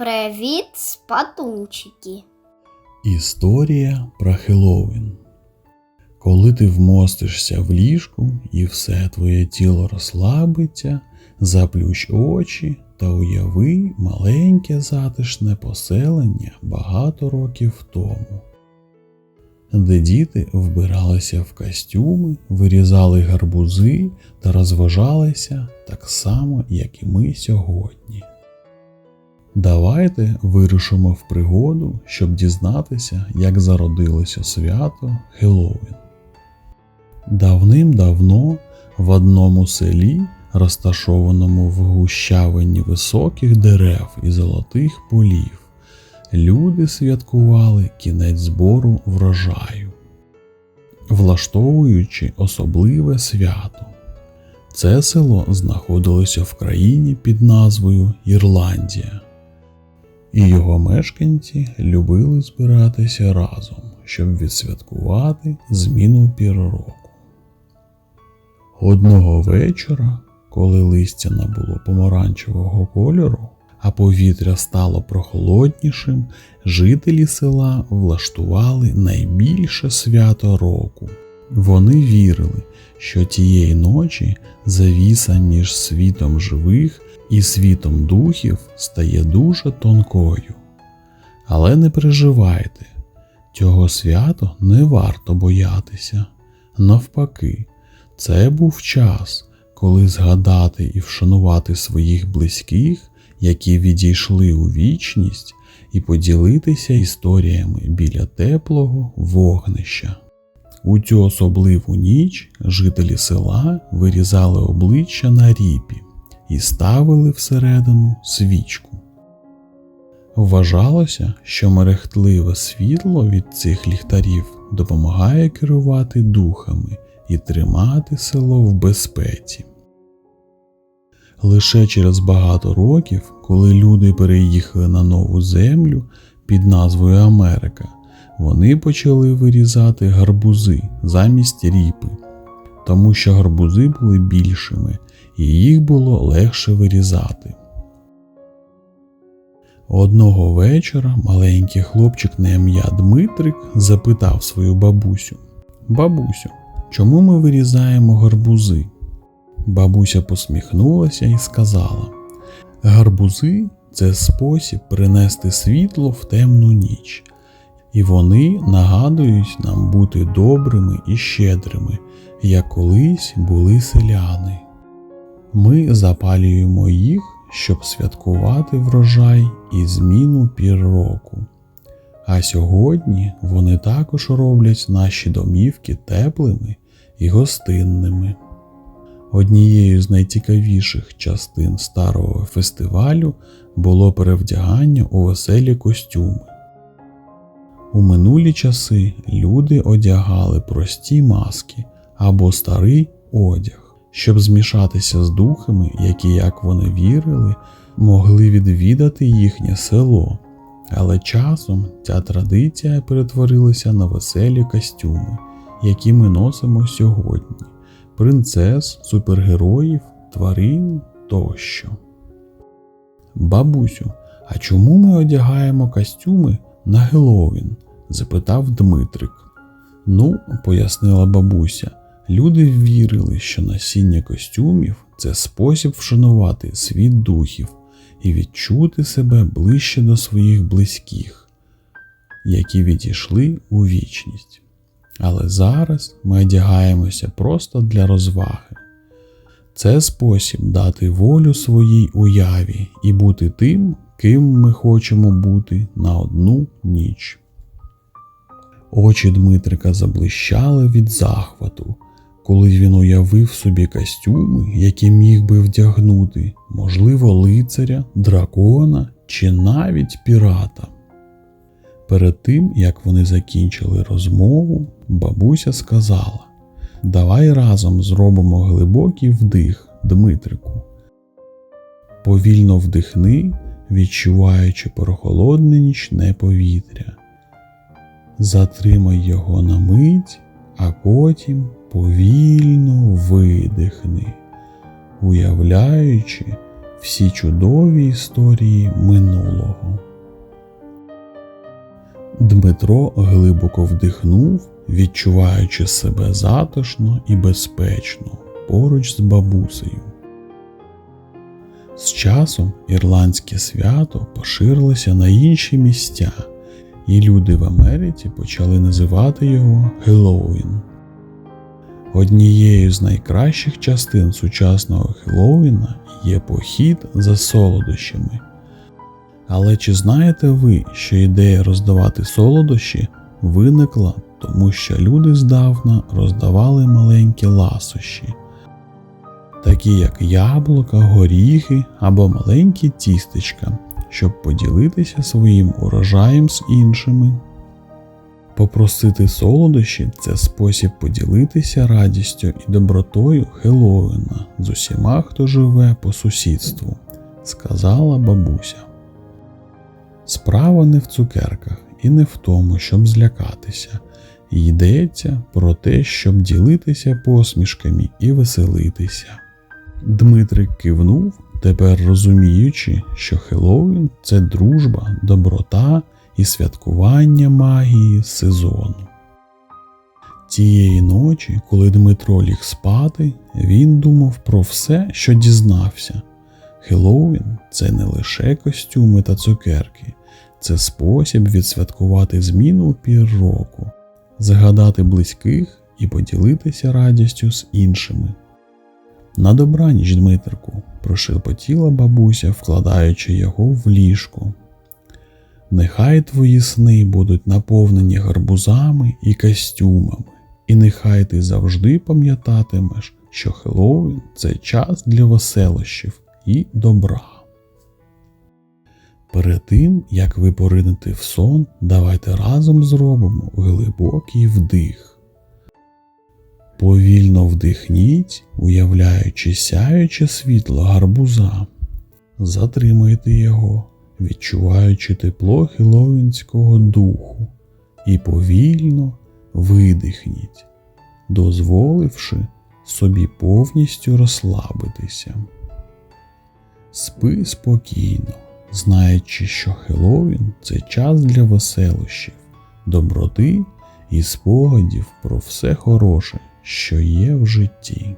Привіт, спатунчики. Історія про Хеллоуін. Коли ти вмостишся в ліжку і все твоє тіло розслабиться, заплющ очі та уяви маленьке затишне поселення багато років тому, де діти вбиралися в костюми, вирізали гарбузи та розважалися так само, як і ми сьогодні. Давайте вирушимо в пригоду, щоб дізнатися, як зародилося свято Хеллоуін. Давним-давно в одному селі, розташованому в гущавині високих дерев і золотих полів, люди святкували кінець збору врожаю, влаштовуючи особливе свято. Це село знаходилося в країні під назвою Ірландія і його мешканці любили збиратися разом, щоб відсвяткувати зміну пір року. Одного вечора, коли листя набуло помаранчевого кольору, а повітря стало прохолоднішим, жителі села влаштували найбільше свято року. Вони вірили, що тієї ночі завіса між світом живих і світом духів стає дуже тонкою. Але не переживайте, цього свято не варто боятися. Навпаки, це був час, коли згадати і вшанувати своїх близьких, які відійшли у вічність, і поділитися історіями біля теплого вогнища. У цю особливу ніч жителі села вирізали обличчя на ріпі і ставили всередину свічку. Вважалося, що мерехтливе світло від цих ліхтарів допомагає керувати духами і тримати село в безпеці. Лише через багато років, коли люди переїхали на нову землю під назвою Америка, вони почали вирізати гарбузи замість ріпи, тому що гарбузи були більшими і їх було легше вирізати. Одного вечора маленький хлопчик на ім'я Дмитрик запитав свою бабусю Бабусю, чому ми вирізаємо гарбузи? Бабуся посміхнулася і сказала Гарбузи це спосіб принести світло в темну ніч, і вони нагадують нам бути добрими і щедрими, як колись були селяни. Ми запалюємо їх, щоб святкувати врожай і зміну пір року. А сьогодні вони також роблять наші домівки теплими і гостинними. Однією з найцікавіших частин старого фестивалю було перевдягання у веселі костюми. У минулі часи люди одягали прості маски або старий одяг щоб змішатися з духами, які, як вони вірили, могли відвідати їхнє село. Але часом ця традиція перетворилася на веселі костюми, які ми носимо сьогодні: принцес, супергероїв, тварин тощо. Бабусю, а чому ми одягаємо костюми на Геловін? запитав Дмитрик. Ну, пояснила бабуся, Люди вірили, що носіння костюмів це спосіб вшанувати світ духів і відчути себе ближче до своїх близьких, які відійшли у вічність. Але зараз ми одягаємося просто для розваги. Це спосіб дати волю своїй уяві і бути тим, ким ми хочемо бути на одну ніч. Очі Дмитрика заблищали від захвату коли він уявив собі костюми, які міг би вдягнути, можливо, лицаря, дракона чи навіть пірата. Перед тим, як вони закінчили розмову, бабуся сказала: Давай разом зробимо глибокий вдих, Дмитрику. Повільно вдихни, відчуваючи прохолодне нічне повітря. Затримай його на мить, а потім повільно видихни, уявляючи всі чудові історії минулого. Дмитро глибоко вдихнув, відчуваючи себе затишно і безпечно поруч з бабусею. З часом ірландське свято поширилося на інші місця, і люди в Америці почали називати його Геловін. Однією з найкращих частин сучасного Хеллоуіна є похід за солодощами. Але чи знаєте ви, що ідея роздавати солодощі виникла, тому що люди здавна роздавали маленькі ласощі, такі як яблука, горіхи або маленькі тістечка, щоб поділитися своїм урожаєм з іншими. Попросити солодощі це спосіб поділитися радістю і добротою Хеллоуіна з усіма, хто живе по сусідству, сказала бабуся. Справа не в цукерках і не в тому, щоб злякатися. Йдеться про те, щоб ділитися посмішками і веселитися. Дмитрик кивнув, тепер розуміючи, що Хеллоуін – це дружба, доброта і святкування магії сезону. Тієї ночі, коли Дмитро ліг спати, він думав про все, що дізнався. Хеллоуін – це не лише костюми та цукерки, це спосіб відсвяткувати зміну пір року, згадати близьких і поділитися радістю з іншими. На добраніч, Дмитрику, прошепотіла бабуся, вкладаючи його в ліжко. Нехай твої сни будуть наповнені гарбузами і костюмами, і нехай ти завжди пам'ятатимеш, що Хеллоуін – це час для веселощів і добра. Перед тим, як ви поринете в сон, давайте разом зробимо глибокий вдих. Повільно вдихніть, уявляючи сяюче світло гарбуза. Затримайте його, відчуваючи тепло хеловінського духу, і повільно видихніть, дозволивши собі повністю розслабитися. Спи спокійно, знаючи, що Хеллоуін – це час для веселощів, доброти і спогадів про все хороше, що є в житті.